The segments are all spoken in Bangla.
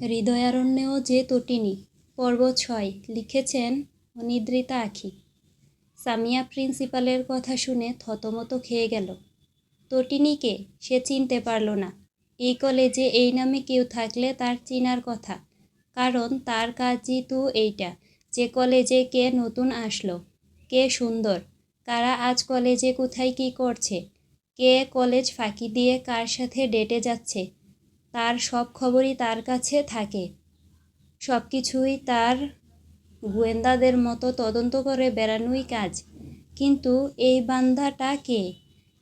হৃদয়ারণ্যেও যে তটিনী পর্ব ছয়, লিখেছেন অনিদ্রিতা আখি। সামিয়া প্রিন্সিপালের কথা শুনে থতমত খেয়ে গেল। তটিনীকে সে চিনতে পারল না। এই কলেজে এই নামে কেউ থাকলে তার চিনার কথা। কারণ তার কাজই তো এইটা, যে কলেজে কে নতুন আসলো, কে সুন্দর, কারা আজ কলেজে কোথায় কি করছে, কে কলেজ ফাঁকি দিয়ে কার সাথে ডেটে যাচ্ছে তার সব খবরই তার কাছে থাকে। সব কিছুই তার গোয়েন্দাদের মতো তদন্ত করে বেড়ানোই কাজ। কিন্তু এই বান্দাটা কে?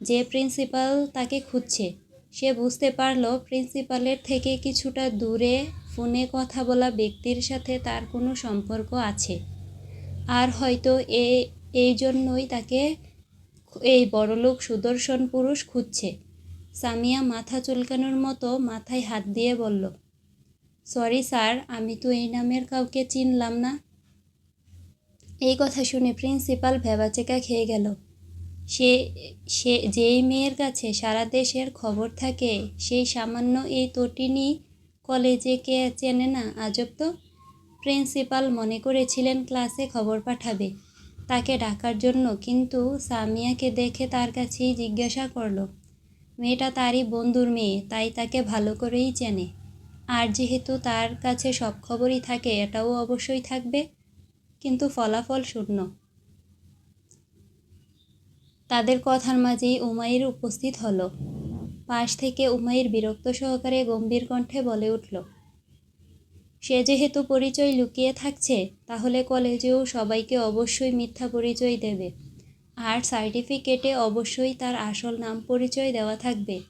যে প্রিন্সিপাল তাকে খুঁজছে। সে বুঝতে পারল প্রিন্সিপালের থেকে কিছুটা দূরে ফোনে কথা বলা ব্যক্তির সাথে তার কোনো সম্পর্ক আছে। আর হয়তো এ, এই জন্যই তাকে এই বড়লোক সুদর্শন পুরুষ খুঁজছে। সামিয়া মাথা চুলকানোর মতো মাথায় হাত দিয়ে বলল, সরি স্যার, আমি তো এই নামের কাউকে চিনলাম না। এই কথা শুনে প্রিন্সিপাল ভেবাচেকা খেয়ে গেল। সে সে, যেই মেয়ের কাছে সারা দেশের খবর থাকে, সেই সামান্য এই তটিনী কলেজে কে চেনে না আজব তো? প্রিন্সিপাল মনে করেছিলেন ক্লাসে খবর পাঠাবে, তাকে ডাকার জন্য, কিন্তু সামিয়াকে দেখে তার কাছেই জিজ্ঞাসা করল মেয়েটা তারই বন্ধুর মেয়ে, তাই তাকে ভালো করেই চেনে। আর যেহেতু তার কাছে সব খবরই থাকে, এটাও অবশ্যই থাকবে, কিন্তু ফলাফল শূন্য। তাদের কথার মাঝেই উমাইর উপস্থিত হলো। পাশ থেকে উমাইর বিরক্ত সহকারে গম্ভীর কণ্ঠে বলে উঠল, সে যেহেতু পরিচয় লুকিয়ে থাকছে, তাহলে কলেজেও সবাইকে অবশ্যই মিথ্যা পরিচয় দেবে। আর সার্টিফিকেটে অবশ্যই তার আসল নাম পরিচয় দেওয়া থাকবে।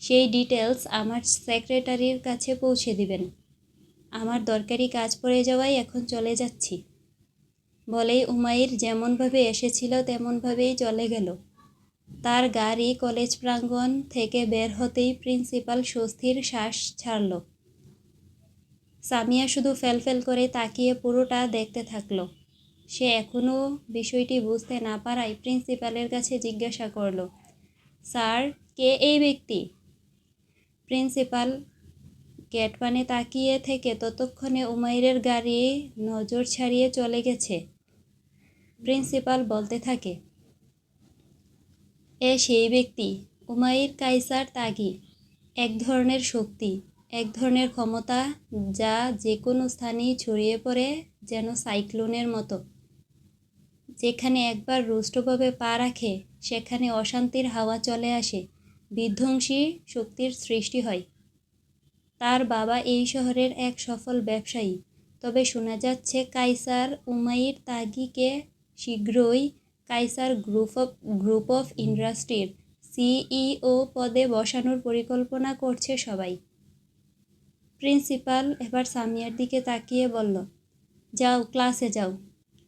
সেই ডিটেলস আমার সেক্রেটারির কাছে পৌঁছে দিবেন। আমার দরকারি কাজ পড়ে যাওয়ায় এখন চলে যাচ্ছি। বলেই উমাইর যেমনভাবে এসেছিল তেমনভাবেই চলে গেল। তার গাড়ি কলেজ প্রাঙ্গণ থেকে বের হতেই প্রিন্সিপাল স্বস্তির শ্বাস ছাড়ল। সামিয়া শুধু ফেলফেল করে তাকিয়ে পুরোটা দেখতে থাকল। সে এখনও বিষয়টি বুঝতে না পারায় প্রিন্সিপালের কাছে জিজ্ঞাসা করল, স্যার, কে এই ব্যক্তি? প্রিন্সিপাল গেট পানে তাকিয়ে থেকে ততক্ষণে উমাইরের গাড়ি নজর ছাড়িয়ে চলে গেছে। প্রিন্সিপাল বলতে থাকে, এ সেই ব্যক্তি, উমাইর কাইসার তাগি। এক ধরনের শক্তি, এক ধরনের ক্ষমতা যা যে কোনো স্থানেই ছড়িয়ে পড়ে যেন সাইক্লোনের মতো। যেখানে একবার রুষ্টভাবে পা রাখে, সেখানে অশান্তির হাওয়া চলে আসে, বিধ্বংসী শক্তির সৃষ্টি হয়। তার বাবা এই শহরের এক সফল ব্যবসায়ী। তবে শোনা যাচ্ছে কাইসার উমাইর তাগিকে শীঘ্রই Kaiser group of group of ইন্ডাস্ট্রির সিইও পদে বসানোর পরিকল্পনা করছে সবাই। প্রিন্সিপাল এবার সামিয়ার দিকে তাকিয়ে বলল, যাও, ক্লাসে যাও।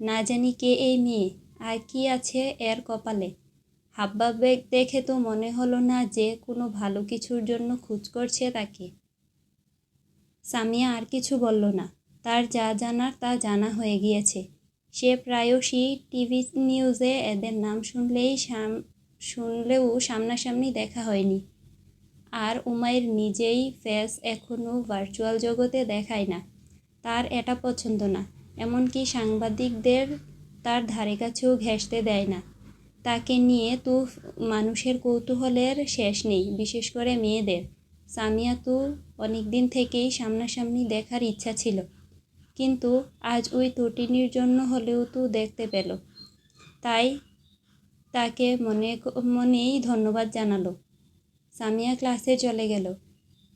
না জানি কে এই মেয়ে, আর কি আছে এর কপালে। হাব্বা বেগ দেখে তো মনে হলো না যে কোনো ভালো কিছুর জন্য খোঁজ করছে তাকে। সামিয়া আর কিছু বলল না। তার যা জানার তা জানা হয়ে গিয়েছে। সে প্রায়শই টিভি নিউজে এদের নাম শুনলেই সাম, শুনলেও সামনাসামনি দেখা হয়নি। আর উমাইর নিজেই ফেস এখনও ভার্চুয়াল জগতে দেখায় না। তার এটা পছন্দ না। এমনকি সাংবাদিকদের তার ধারে কাছেও ঘেঁষতে দেয় না। তাকে নিয়ে তো মানুষের কৌতূহলের শেষ নেই, বিশেষ করে মেয়েদের। সামিয়া তো অনেক দিন থেকেই সামনাসামনি দেখার ইচ্ছা ছিল। কিন্তু আজ ওই তটিনীর জন্য হলেও তো দেখতে পেল। তাই তাকে মনে মনেই ধন্যবাদ জানালো। সামিয়া ক্লাসে চলে গেল।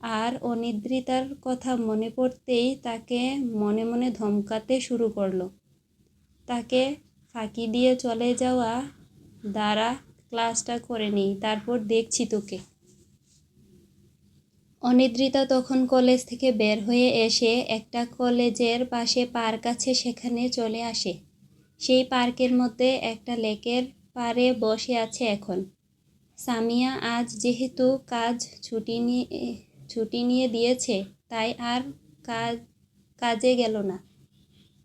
আর অনিদ্রিতার কথা মনে পড়তেই তাকে মনে মনে ধমকাতে শুরু করল। তাকে ফাঁকি দিয়ে চলে যাওয়া দ্বারা ক্লাসটা করে নিই, তারপর দেখছি তোকে। অনিদ্রিতা তখন কলেজ থেকে বের হয়ে এসে একটা কলেজের পাশে পার্ক আছে, সেখানে চলে আসে। সেই পার্কের মধ্যে একটা লেকের পাড়ে বসে আছে এখন। সামিয়া, আজ যেহেতু কাজ ছুটি নিয়ে ছুটি নিয়ে দিয়েছে, তাই আর কাজ, কাজে গেল না।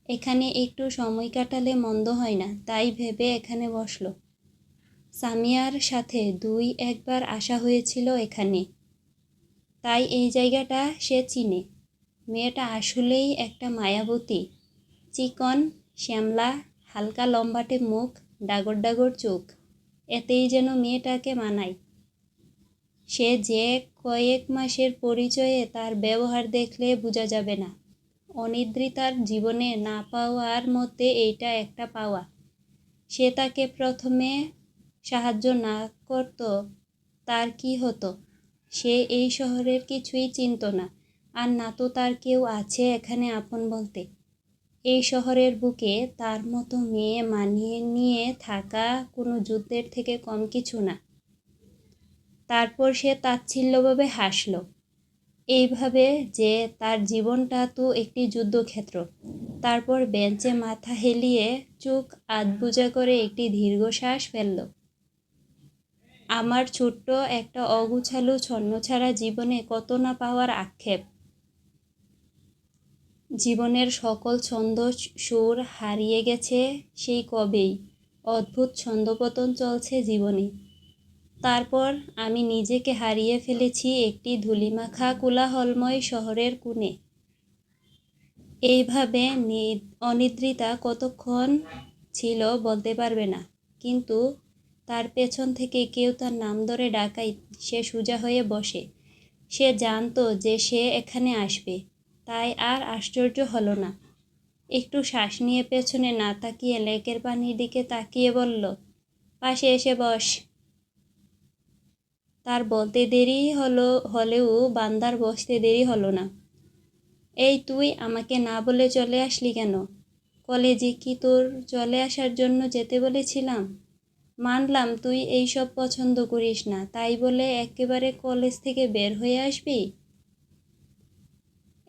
এখানে একটু সময় কাটালে মন্দ হয় না, তাই ভেবে এখানে বসল। সামিয়ার সাথে দুই একবার আসা হয়েছিল এখানে। তাই এই জায়গাটা সে চিনে। মেয়েটা আসলেই একটা মায়াবতী। চিকন, শ্যামলা, হালকা লম্বাটে মুখ, ডাগর ডাগর চোখ। এতেই যেন মেয়েটাকে মানায়। সে যে কয়েক মাসের পরিচয়ে তার ব্যবহার দেখলে বোঝা যাবে না। অনিদ্রিতার জীবনে না পাওয়ার মধ্যে এইটা একটা পাওয়া। সে তাকে প্রথমে সাহায্য না করত, তার কি হতো? সে এই শহরের কিছুই চিনত না। আর না তো তার কেউ আছে এখানে আপন বলতে। এই শহরের বুকে তার মতো মেয়ে মানিয়ে নিয়ে থাকা কোনো যুদ্ধের থেকে কম কিছু না। তারপর সে তাচ্ছিল্যভাবে হাসল। এইভাবে যে তার জীবনটা তো একটি যুদ্ধক্ষেত্র। তারপর বেঞ্চে মাথা হেলিয়ে চোখ আধবুজা করে একটি দীর্ঘশ্বাস ফেলল। আমার ছোট্ট একটা অগুছালো ছন্নছাড়া জীবনে কত না পাওয়ার আক্ষেপ। জীবনের সকল ছন্দ সুর হারিয়ে গেছে সেই কবেই। অদ্ভুত ছন্দপতন চলছে জীবনে। তারপর আমি নিজেকে হারিয়ে ফেলেছি একটি ধুলিমাখা কোলাহলময় শহরের কোণে। এইভাবে অনিদ্রিতা কতক্ষণ ছিল বলতে পারবে না। কিন্তু তার পেছন থেকে কেউ তার নাম ধরে ডাকাই সে সোজা হয়ে বসে। সে জানতো যে সে এখানে আসবে, তাই আর আশ্চর্য হলো না। একটু শ্বাস নিয়ে পেছনে না তাকিয়ে লেকের পানির দিকে তাকিয়ে বলল, পাশে এসে বস। তার বলতে দেরি হলো, হলেও বান্দার বসতে দেরি হলো না। এই তুই আমাকে না বলে চলে আসলি কেন? কলেজে কি তোর চলে আসার জন্য যেতে বলেছিলাম? মানলাম তুই এই সব পছন্দ করিস না, তাই বলে একেবারে কলেজ থেকে বের হয়ে আসবি?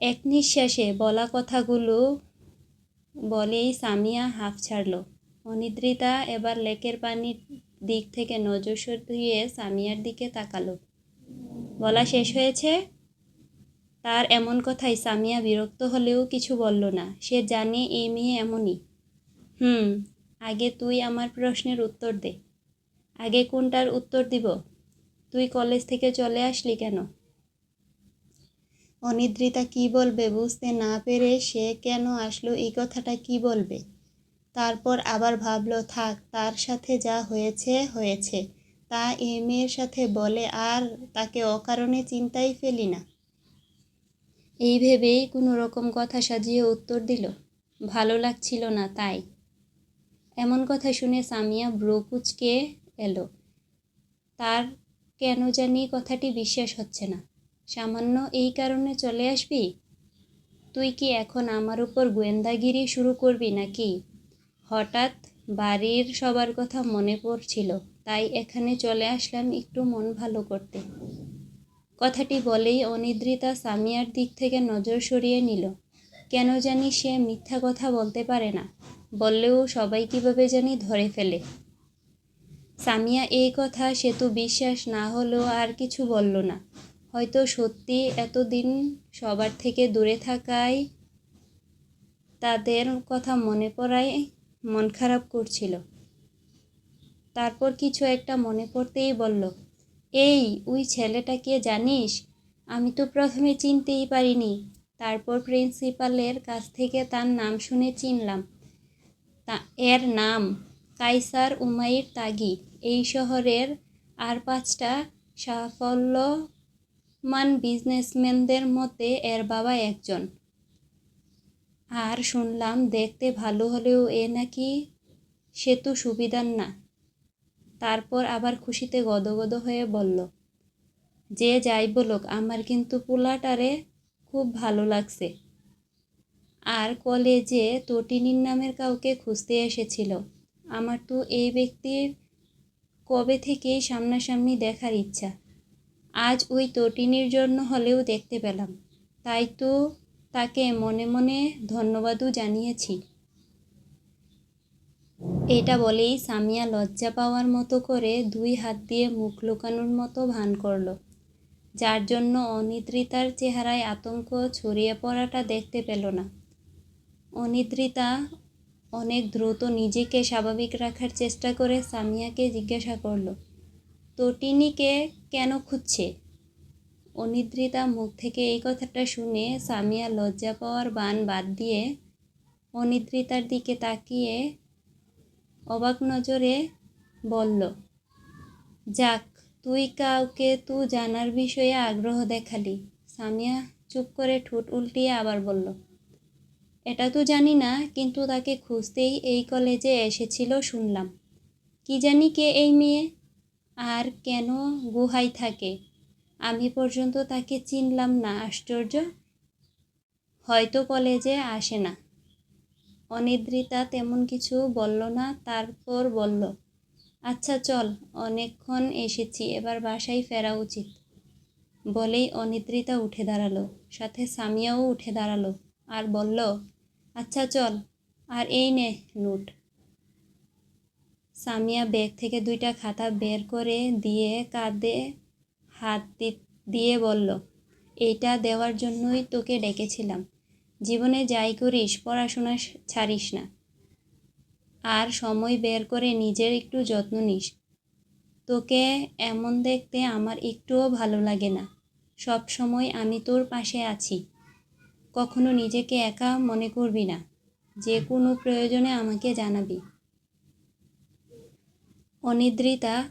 এক নিঃশ্বাসে বলা কথাগুলো বলেই সামিয়া হাফ ছাড়ল। অনিদ্রিতা এবার লেকের পানির দিক থেকে নজর সরিয়ে সামিয়ার দিকে তাকালো। বলা শেষ হয়েছে, তার এমন কথাই সামিয়া বিরক্ত হলেও কিছু বলল না। সে জানে এই মেয়ে এমনই। হুম, আগে তুই আমার প্রশ্নের উত্তর দে। আগে কোনটার উত্তর দিব? তুই কলেজ থেকে চলে আসলি কেন? অনিদ্রিতা কি বলবে বুঝতে না পেরে সে কেন আসলো এই কথাটা কি বলবে? তারপর আবার ভাবলো, থাক, তার সাথে যা হয়েছে হয়েছে। তা এ মেয়ের সাথে বলে, আর তাকে অকারণে চিন্তাই ফেলি না। এই ভেবেই কোনো রকম কথা সাজিয়ে উত্তর দিল, ভালো লাগছিল না তাই। এমন কথা শুনে সামিয়া ব্রকুচকে এলো, তার কেন জানি কথাটি বিশ্বাস হচ্ছে না। সামান্য এই কারণে চলে আসবি? তুই কি এখন আমার উপর গোয়েন্দাগিরি শুরু করবি নাকি? হঠাৎ বাড়ির সবার কথা মনে পড়ছিল, তাই এখানে চলে আসলাম একটু মন ভালো করতে। কথাটি বলেই অনিদ্রিতা সামিয়ার দিক থেকে নজর সরিয়ে নিল। কেন জানি সে মিথ্যা কথা বলতে পারে না, বললেও সবাই কীভাবে জানি ধরে ফেলে। সামিয়া এই কথা সেতু বিশ্বাস না হলেও আর কিছু বলল না। হয়তো সত্যি এতদিন সবার থেকে দূরে থাকায় তাদের কথা মনে পড়ায় মন খারাপ করছিল। তারপর কিছু একটা মনে পড়তেই বলল, এই, ওই ছেলেটাকে জানিস? আমি তো প্রথমে চিনতেই পারিনি। তারপর প্রিন্সিপালের কাছ থেকে তার নাম শুনে চিনলাম। তা, এর নাম কাইসার উমাইর তাগি। এই শহরের আর পাঁচটা সাফল্যমান বিজনেসম্যানদের মধ্যে এর বাবা একজন। আর শুনলাম দেখতে ভালো হলেও এ নাকি সেতু সুবিধার না। তারপর আবার খুশিতে গদগদ হয়ে বলল, যে যাই বলুক, আমার কিন্তু পোলাটারে খুব ভালো লাগছে। আর কলেজে তটিনীর নামের কাউকে খুঁজতে এসেছিল। আমার তো এই ব্যক্তির কবে থেকেই সামনাসামনি দেখার ইচ্ছা। আজ ওই তটিনীর জন্য হলেও দেখতে পেলাম। তাই তো তাকে মনে মনে ধন্যবাদও জানিয়েছি। এটা বলেই সামিয়া লজ্জা পাওয়ার মতো করে দুই হাত দিয়ে মুখ লুকানোর মতো ভান করল, যার জন্য অনিদ্রিতার চেহারায় আতঙ্ক ছড়িয়ে পড়াটা দেখতে পেল না। অনিদ্রিতা অনেক দ্রুত নিজেকে স্বাভাবিক রাখার চেষ্টা করে সামিয়াকে জিজ্ঞাসা করল তটিনীকে কেন খুঁজছে? অনিদ্রিতা মুখ থেকে এই কথাটা শুনে সামিয়া লজ্জা পাওয়ার বান বাদ দিয়ে অনিদ্রিতার দিকে তাকিয়ে অবাক নজরে বলল, যাক, তুই কাউকে তু জানার বিষয়ে আগ্রহ দেখালি। সামিয়া চুপ করে ঠোঁট উল্টিয়ে আবার বলল, এটা তো জানি না, কিন্তু তাকে খুঁজতেই এই কলেজে এসেছিল শুনলাম। কি জানি কে এই মেয়ে? আর কেন গুহায় থাকে? আমি পর্যন্ত তাকে চিনলাম না, আশ্চর্য। হয়তো কলেজে আসে না। অনিদ্রিতা তেমন কিছু বলল না, তারপর বলল আচ্ছা চল, অনেকক্ষণ এসেছি, এবার বাসায় ফেরা উচিত। বলেই অনিদ্রিতা উঠে দাঁড়াল, সাথে সামিয়াও উঠে দাঁড়াল আর বলল আচ্ছা চল, আর এই নে, নোট। সামিয়া ব্যাগ থেকে দুইটা খাতা বের করে দিয়ে কাঁধে হাত দিয়ে বলল, এইটা দেওয়ার জন্যই তোকে ডেকেছিলাম। জীবনে যাই করিস, পড়াশোনা ছাড়িস না। আর সময় বের করে নিজের একটু যত্ন নিস। তোকে এমন দেখতে আমার একটুও ভালো লাগে না। সব সময় আমি তোর পাশে আছি। কখনো নিজেকে একা মনে করবি না। যে কোনো প্রয়োজনে আমাকে জানাবি। অনিদ্রিতা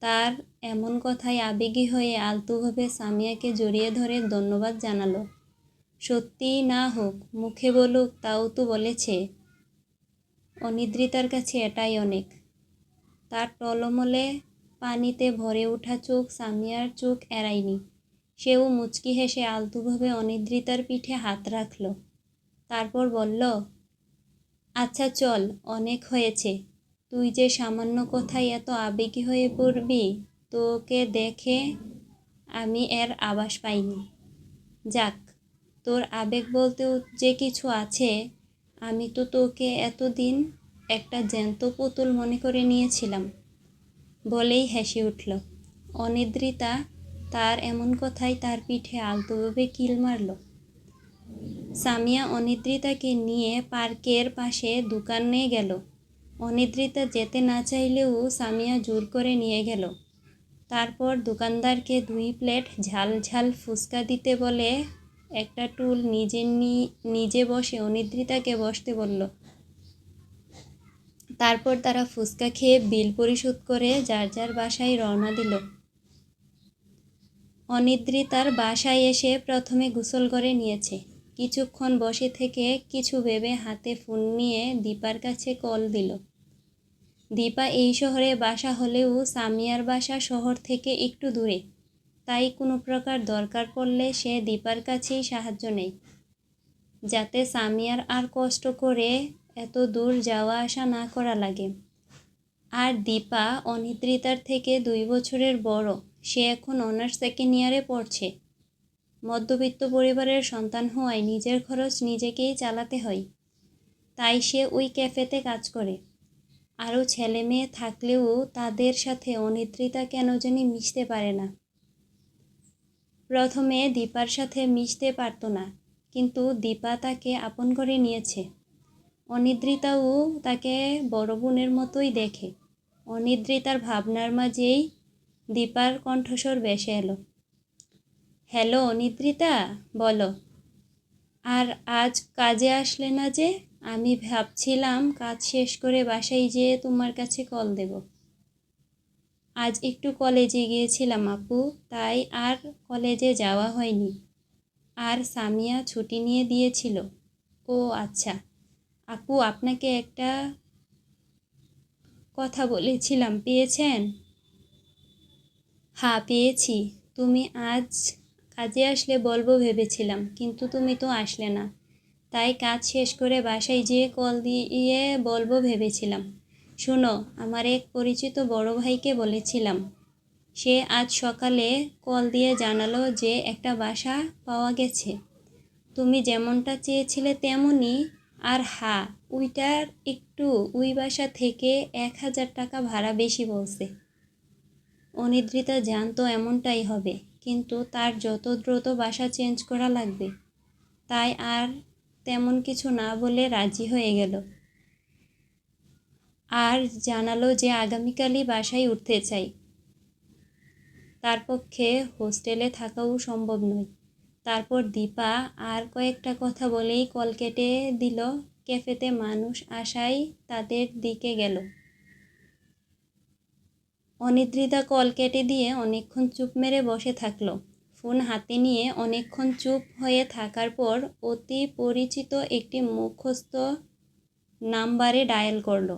তার এমন কথায় আবেগী হয়ে আলতুভাবে সামিয়াকে জড়িয়ে ধরে ধন্যবাদ জানালো। সত্যি না হোক, মুখে বলুক, তাও তো বলেছে। অনিদ্রিতার কাছে এটাই অনেক। তার টলমলে পানিতে ভরে ওঠা চোখ সামিয়ার চোখ এড়ায়নি। সেও মুচকি হেসে আলতুভাবে অনিদ্রিতার পিঠে হাত রাখল। তারপর বলল আচ্ছা চল, অনেক হয়েছে। তুই যে সামান্য কথায় এত আবেগী হয়ে পড়বি তোকে দেখে আমি এর আবাস পাইনি। যাক, তোর আবেগ বলতেও যে কিছু আছে, আমি তো তোকে এতদিন একটা জ্যান্ত পুতুল মনে করে নিয়েছিলাম। বলেই হেসে উঠল। অনিদ্রিতা তার এমন কথাই তার পিঠে আলতোভাবে কিল মারল। সামিয়া অনিদ্রিতাকে নিয়ে পার্কের পাশে দোকানে গেল। অনিদ্রিতা যেতে না চাইলেও সামিয়া জোর করে নিয়ে গেল। তারপর দোকানদারকে দুই প্লেট ঝাল ঝাল ফুচকা দিতে বলে, একটা টুল নিজে নিজে বসে অনিদ্রিতাকে বসতে বলল। তারপর তারা ফুচকা খেয়ে বিল পরিশোধ করে যার যার বাসায় রওনা দিল। অনিদ্রিতার বাসায় এসে প্রথমে গোসল করে নিয়েছে। কিছুক্ষণ বসে থেকে কিছু ভেবে হাতে ফোন নিয়ে দীপার কাছে কল দিল। দীপা এই শহরে বাসা হলেও সামিয়ার বাসা শহর থেকে একটু দূরে। তাই কোনো প্রকার দরকার পড়লে সে দীপার কাছেই সাহায্য নেয়। যাতে সামিয়ার আর কষ্ট করে এত দূর যাওয়া আসা না করা লাগে। আর দীপা অনিদ্রিতার থেকে দুই বছরের বড়। সে এখন অনার্স সেকেন্ড ইয়ারে পড়ছে। মধ্যবিত্ত পরিবারের সন্তান হওয়ায় নিজের খরচ নিজেকেই চালাতে হয়। তাই সে ওই ক্যাফেতে কাজ করে। আরও ছেলে মেয়ে থাকলেও তাদের সাথে অনিদ্রিতা কেন জানি মিশতে পারে না। প্রথমে দীপার সাথে মিশতে পারত না, কিন্তু দীপা তাকে আপন করে নিয়েছে। অনিদ্রিতাও তাকে বড় বোনের মতোই দেখে। অনিদ্রিতার ভাবনার মাঝেই দীপার কণ্ঠস্বর বেসে এলো। হ্যালো, অনিদ্রিতা, বলো। আর আজ কাজে আসলে না যে? আমি ভাবছিলাম কাজ শেষ করে বাসায় যেয়ে তোমার কাছে কল দেব। আজ একটু কলেজে গিয়েছিলাম আপু, তাই আর কলেজে যাওয়া হয়নি। আর সামিয়া ছুটি নিয়ে দিয়েছিল। ও আচ্ছা আপু আপনাকে একটা কথা বলেছিলাম, পেয়েছেন? হ্যাঁ পেয়েছি। তুমি আজ কাজে আসলে বলব ভেবেছিলাম, কিন্তু তুমি তো আসলে না। তাই কাজ শেষ করে বাসায় যেয়ে কল দিয়ে বলব ভেবেছিলাম। শোনো, আমার এক পরিচিত বড় ভাইকে বলেছিলাম। সে আজ সকালে কল দিয়ে জানালো যে একটা বাসা পাওয়া গেছে। তুমি যেমনটা চেয়েছিলে তেমনই, আর হা ওইটার একটু ওই বাসা থেকে এক হাজার টাকা ভাড়া বেশি বলছে। অনিদ্রিতা জানতো এমনটাই হবে, কিন্তু তার যত দ্রুত বাসা চেঞ্জ করা লাগবে, তাই আর তেমন কিছু না বলে রাজি হয়ে গেল। আর জানালো যে আগামীকালই বাসায় উঠতে চাই। তার পক্ষে হোস্টেলে থাকাও সম্ভব নয়। তারপর দীপা আর কয়েকটা কথা বলেই কল কেটে দিল। ক্যাফেতে মানুষ আসায় তাদের দিকে গেল। অনিদ্রিতা কল কেটে দিয়ে অনেকক্ষণ চুপ মেরে বসে থাকল। ফোন হাতে নিয়ে অনেকক্ষণ চুপ হয়ে থাকার পর অতি পরিচিত একটি মুখস্থ নাম্বারে ডায়াল করল।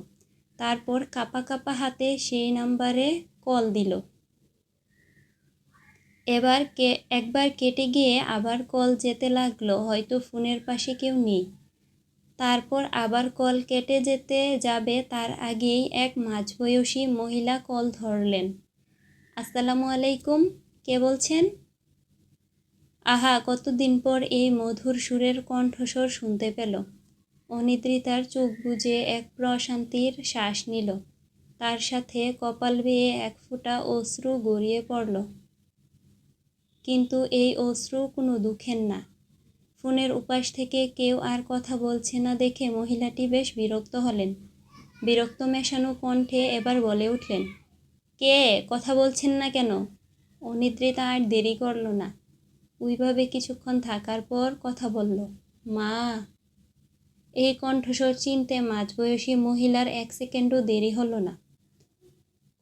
তারপর কাপা কাপা হাতে সেই নাম্বারে কল দিল। এবার কে, একবার কেটে গিয়ে আবার কল যেতে লাগল, হয়তো ফোনের পাশে কেউ নেই। তারপর আবার কল কেটে যেতে যাবে, তার আগেই এক মাঝবয়সী মহিলা কল ধরলেন। আসসালামু আলাইকুম, কে বলছেন? আহা, কতদিন পর এই মধুর সুরের কণ্ঠস্বর শুনতে পেল। অনিদ্রিতার চোখ বুজে এক প্রশান্তির শ্বাস নিল। তার সাথে কপাল বেয়ে এক ফোঁটা অশ্রু গড়িয়ে পড়ল। কিন্তু এই অশ্রু কোনো দুঃখের না। ফোনের উপাস থেকে কেউ আর কথা বলছে না দেখে মহিলাটি বেশ বিরক্ত হলেন। বিরক্ত মেশানো কণ্ঠে এবার বলে উঠলেন, কে? কথা বলছেন না কেন? অনিদ্রিতা আর দেরি করল না। ওইভাবে কিছুক্ষণ থাকার পর কথা বলল, মা, এই কণ্ঠস্বর চিনতে মাঝবয়সী মহিলার এক সেকেন্ডও দেরি হলো না।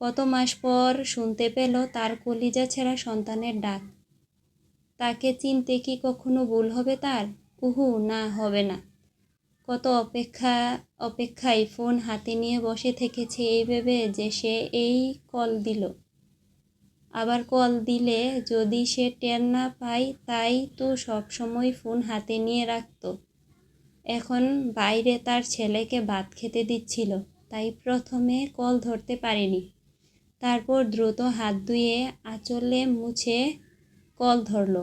কত মাস পর শুনতে পেল তার কলিজা ছেঁড়া সন্তানের ডাক। তাকে চিনতে কি কখনো ভুল হবে তার? উহু, না, হবে না। কত অপেক্ষা, অপেক্ষায় ফোন হাতে নিয়ে বসে থেকেছে এই ভেবে যে সে এই কল দিল। আবার কল দিলে, যদি সে টের না পায়, তাই তো সব সময় ফোন হাতে নিয়ে রাখতো। এখন বাইরে তার ছেলেকে ভাত খেতে দিচ্ছিল, তাই প্রথমে কল ধরতে পারেনি। তারপর দ্রুত হাত ধুয়ে আঁচলে মুছে কল ধরল।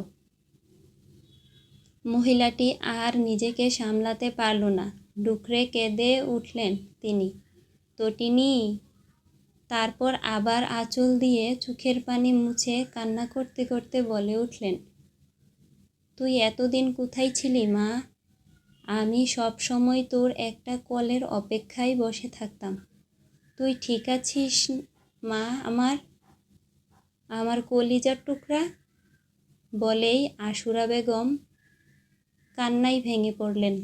মহিলাটি আর নিজেকে সামলাতে পারল না। ডুকরে কেঁদে উঠলেন তিনি। তটিনি তারপর আবার আঁচল দিয়ে চোখের পানি মুছে কান্না করতে করতে বলে উঠলেন, তুই এতদিন কোথায় ছিলি মা? আমি সব সময় তোর একটা কলের অপেক্ষায় বসে থাকতাম। তুই ঠিক আছিস মা আমার? আমার কলিজার টুকরা? বলেই আশুরা বেগম কান্নাই ভেঙে পড়লেন।